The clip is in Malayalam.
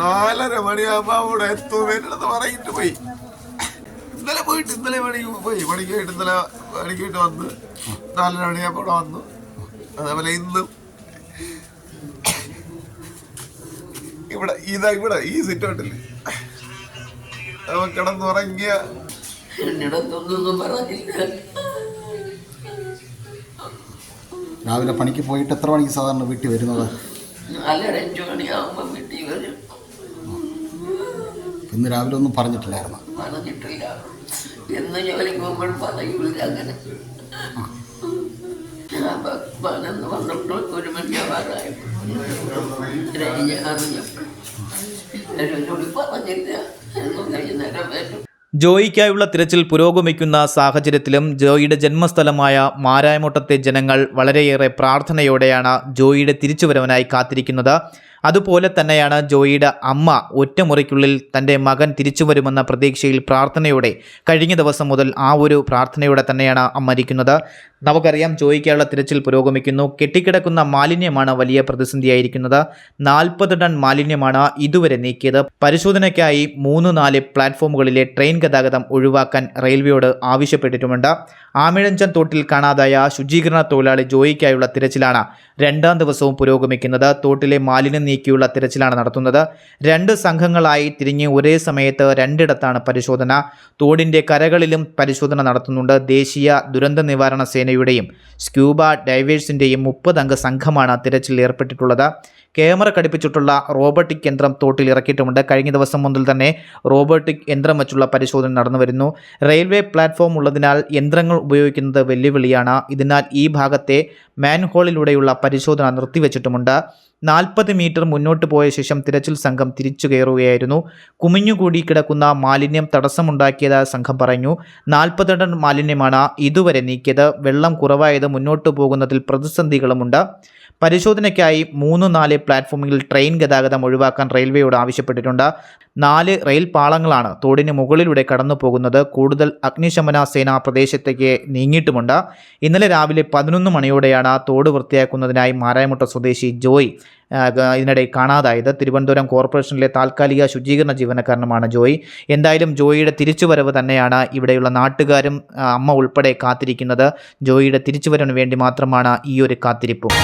നാലര മണിയാകുമ്പോ അവിടെ എത്തും. എന്നടുത്ത് പറഞ്ഞിട്ട് പോയി. ഇന്നലെ പോയിട്ട് ഇന്നലെ പണിക്ക് പോയി. പണിക്ക് പോയിട്ട് ഇന്നലെ പണിക്ക് പോയിട്ട് വന്ന് നാലര മണിയാകുമ്പോൾ അവിടെ വന്നു. അതേപോലെ ഇന്നും ഇവിടെ ഇതാ ഇവിടെ ഈ സിറ്റൗട്ടിൽ അവ കിടന്നുറങ്ങിയ എന്നിടത്തൊന്നും പറഞ്ഞില്ല. രാവിലെ പണിക്ക് പോയിട്ട് എത്ര മണിക്ക് സാധാരണ വീട്ടിൽ വരുന്നത്? നാലര അഞ്ചു മണിയാകുമ്പോൾ വരും ഇന്ന് രാവിലെ ഒന്നും പറഞ്ഞിട്ടില്ലായിരുന്നു. പറഞ്ഞിട്ടില്ല. എന്ന് ജോലിക്ക് പോകുമ്പോൾ പറയൂല അങ്ങനെ. പതിനൊന്ന് പന്ത്രണ്ട് ഒരു മണിയാവാറായപ്പോൾ അറിഞ്ഞപ്പോൾ. എന്നോട് പറഞ്ഞില്ല. വൈകുന്നേരം വരും. ജോയിക്കായുള്ള തിരച്ചിൽ പുരോഗമിക്കുന്ന സാഹചര്യത്തിലും ജോയിയുടെ ജന്മസ്ഥലമായ മാരായമുട്ടത്തെ ജനങ്ങൾ വളരെയേറെ പ്രാർത്ഥനയോടെയാണ് ജോയിയുടെ തിരിച്ചുവരവനായി കാത്തിരിക്കുന്നത്. അതുപോലെ തന്നെയാണ് ജോയിയുടെ അമ്മ ഒറ്റമുറിക്കുള്ളിൽ തന്റെ മകൻ തിരിച്ചു വരുമെന്ന പ്രതീക്ഷയിൽ പ്രാർത്ഥനയോടെ കഴിഞ്ഞ ദിവസം മുതൽ ആ ഒരു പ്രാർത്ഥനയോടെ തന്നെയാണ് അമ്മ ഇരിക്കുന്നത് നമുക്കറിയാം ജോയിക്കായുള്ള തിരച്ചിൽ പുരോഗമിക്കുന്നു. കെട്ടിക്കിടക്കുന്ന മാലിന്യമാണ് വലിയ പ്രതിസന്ധിയായിരിക്കുന്നത്. നാൽപ്പത് ടൺ മാലിന്യമാണ് ഇതുവരെ നീക്കിയത്. പരിശോധനയ്ക്കായി മൂന്ന് നാല് പ്ലാറ്റ്ഫോമുകളിലെ ട്രെയിൻ ഗതാഗതം ഒഴിവാക്കാൻ റെയിൽവേയോട് ആവശ്യപ്പെട്ടിട്ടുമുണ്ട്. ആമിഴഞ്ചൻ തോട്ടിൽ കാണാതായ ശുചീകരണ തൊഴിലാളി ജോയിക്കായുള്ള തിരച്ചിലാണ് രണ്ടാം ദിവസവും പുരോഗമിക്കുന്നത്. തോട്ടിലെ മാലിന്യം നീക്കിയുള്ള തിരച്ചിലാണ് നടത്തുന്നത്. രണ്ട് സംഘങ്ങളായി തിരിഞ്ഞ് ഒരേ സമയത്ത് രണ്ടിടത്താണ് പരിശോധന. തോടിന്റെ കരകളിലും പരിശോധന നടത്തുന്നുണ്ട്. ദേശീയ ദുരന്ത നിവാരണ സേനയുടെയും സ്ക്യൂബ ഡൈവേഴ്സിന്റെയും മുപ്പതംഗ സംഘമാണ് തിരച്ചിൽ ഏർപ്പെട്ടിട്ടുള്ളത്. ക്യാമറ ഘടിപ്പിച്ചിട്ടുള്ള റോബോട്ടിക് യന്ത്രം തോട്ടിൽ ഇറക്കിയിട്ടുമുണ്ട് കഴിഞ്ഞ ദിവസം മുതൽ തന്നെ റോബോട്ടിക് യന്ത്രം വെച്ചുള്ള പരിശോധന നടന്നു വരുന്നു. റെയിൽവേ പ്ലാറ്റ്ഫോം ഉള്ളതിനാൽ യന്ത്രങ്ങൾ ഉപയോഗിക്കുന്നത് വെല്ലുവിളിയാണ്. ഇതിനാൽ ഈ ഭാഗത്തെ മാൻഹോളിലൂടെയുള്ള പരിശോധന നിർത്തിവെച്ചിട്ടുമുണ്ട്. നാൽപ്പത് മീറ്റർ മുന്നോട്ട് പോയ ശേഷം തിരച്ചിൽ സംഘം തിരിച്ചു കയറുകയായിരുന്നു. കുമിഞ്ഞുകൂടി കിടക്കുന്ന മാലിന്യം തടസ്സമുണ്ടാക്കിയതായി സംഘം പറഞ്ഞു. നാൽപ്പത് ടൺ മാലിന്യമാണ് ഇതുവരെ നീക്കിയത്. വെള്ളം കുറവായത് മുന്നോട്ട് പോകുന്നതിൽ പ്രതിസന്ധികളുമുണ്ട്. പരിശോധനയ്ക്കായി മൂന്ന് നാല് പ്ലാറ്റ്ഫോമിൽ ട്രെയിൻ ഗതാഗതം ഒഴിവാക്കാൻ റെയിൽവേയോട് ആവശ്യപ്പെട്ടിട്ടുണ്ട്. നാല് റെയിൽ പാളങ്ങളാണ് തോടിന് മുകളിലൂടെ കടന്നു പോകുന്നത് കൂടുതൽ അഗ്നിശമന സേന പ്രദേശത്തേക്ക് നീങ്ങിയിട്ടുമുണ്ട്. ഇന്നലെ രാവിലെ പതിനൊന്ന് മണിയോടെയാണ് തോട് വൃത്തിയാക്കുന്നതിനായി മാരായമുട്ട സ്വദേശി ജോയ് ഇതിനിടെ കാണാതായത്. തിരുവനന്തപുരം കോർപ്പറേഷനിലെ താൽക്കാലിക ശുചീകരണ ജീവനക്കാരനുമാണ് ജോയി. എന്തായാലും ജോയിയുടെ തിരിച്ചുവരവ് തന്നെയാണ് ഇവിടെയുള്ള നാട്ടുകാരും അമ്മ ഉൾപ്പെടെ കാത്തിരിക്കുന്നത്. ജോയിയുടെ തിരിച്ചുവരവിന് വേണ്ടി മാത്രമാണ് ഈ ഒരു കാത്തിരിപ്പും.